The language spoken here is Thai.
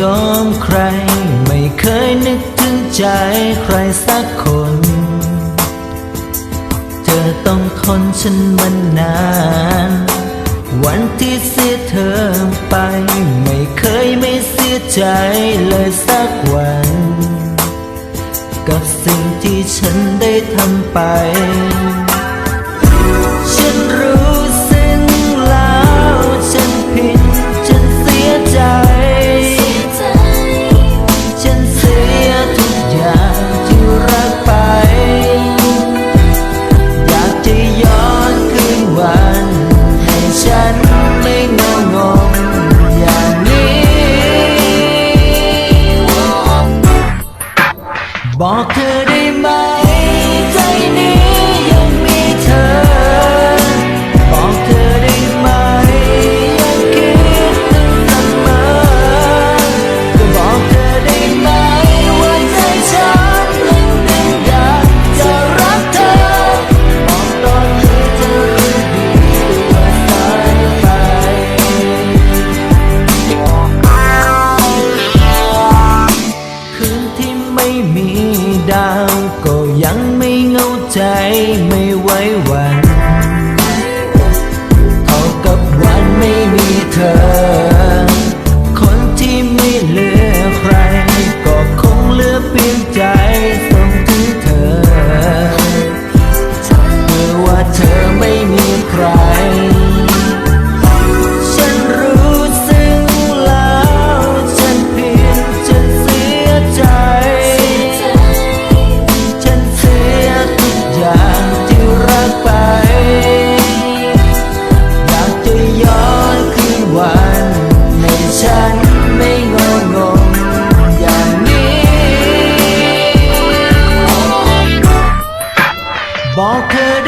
ยอมใคร ไม่เคยนึกถึงใจใครสักคน เธอต้องทนฉันมันนาน วันที่เสียเธอไป ไม่เคยไม่เสียใจเลยสักวัน กับสิ่งที่ฉันได้ทำไป ไหมใจนี้ 在จ Balkan.